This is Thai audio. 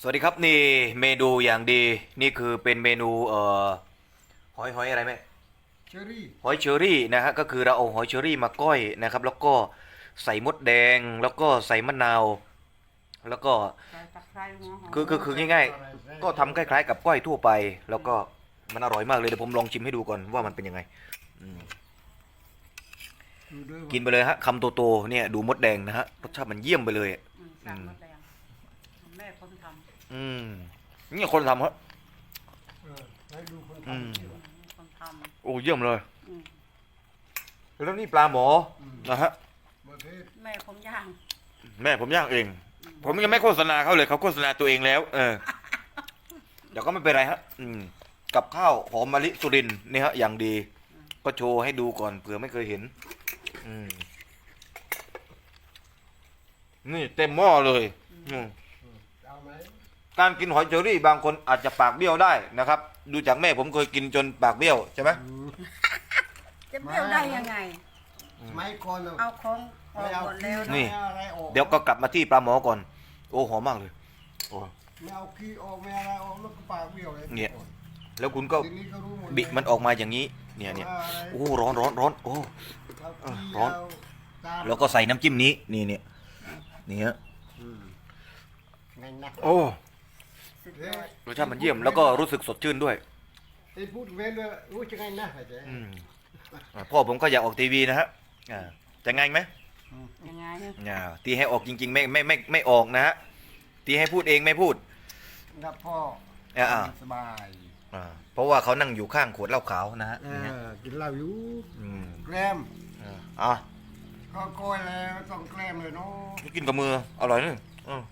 สวัสดีครับนี่เมนูอย่างดีนี่คือเป็นเมนูเอ่อหอยหอยอะไรไหมเชอรี่หอยเชอรี่นะฮะก็คือเราเอาหอยเชอรี่มาก้อยนะครับ แล้วก็ใส่มดแดงแล้วก็ใส่มะนาว แล้วก็ใส่ตะไคร้หัวหอมคือคือคือง่ายๆ ก็ทำคล้ายๆ กับก้อยทั่วไป แล้วก็มันอร่อยมากเลยเดี๋ยวผมลองชิมให้ดูก่อนว่ามันเป็นยังไงอืมดูด้วยกินไปเลยฮะคำโตๆเนี่ยดูมดแดงนะฮะรสชาติมันเยี่ยมไปเลยอะอืมสั่งมด แดงแม่คนทอืมนี่คนทำครับเออให้ดูคนอืมทำที่ว่าำคนทโอ้เยี่ยมเลยำอืมแล้วนี่ปลาหมอนะฮะประเทศแม่ผมย่างแม่ผมย่างเอง ผมยังไม่โฆษณาเขาเลยเขาโฆษณาตัวเองแล้ว เออเดี๋ยวก็ไม่เป็นไรฮะ อืม กับข้าวหอมมะลิสุรินทร์นี่ฮะ อย่างดี ก็โชว์ให้ดูก่อนเผื่อไม่เคยเห็น อืม นี่เต็มหม้อเลย อืมเอาไหม การกินหอยเชอรี่บางคนอาจจะปากเบี้ยวได้นะครับ ดูจากแม่ผมเคยกินจนปากเบี้ยวใช่ไหมอืมจะเปรี้ยวได้ยังไง สมัยก่อนน่ะเอาของออไม่กเอาหมดขี้แล้วไม่นี่เอาอะไรออกเดี๋ยวก็กลับมาที่ปลาหมอก่อน โอ้หอมมากเลยโอ้ไม่เอาขี้ออกไม่เอาอะไรออกแล้วก็ปากเบี้ยวเลยเนี่ยแล้วคุณก็ทีนี้ก็รู้หมดบิมันออกมาอย่างนี้ เนี่ยเนี่ยว่าอะไรโอ้ร้อนร้อนร้อนโอ้ เอาขี้ร้อน เาตามแล้วก็ใส่น้ำจิ้มนี้ นี่เนี่ยนี่ฮะอืมไงนะ โอ้ สุดยอดรสชาติมันเยี่ยมแล้วก็รู้สึกสดชื่นด้วยไอ้พูดเว้นเลยรู้จะไงนะไอ้เจ๊อืมอ่าพ่อผมก็อยากออกทีวีนะฮะอ่าจะไงไหมยังไงอ่าที่ให้ออกจริง ๆ ไม่ไม่ไม่ไม่ออกนะฮะที่ให้พูดเองไม่พูดนะพ่ออ่าอ่าสบายอ่าเพราะว่าเขานั่งอยู่ข้างขวดเหล้าขาวนะฮะเอนี่ฮะอกินเหล้าอยู่อืมแกรมอ่าอะก็โกยแล้วต้องแกล้มเลยเนาะกินกับมืออร่อยนี่อืม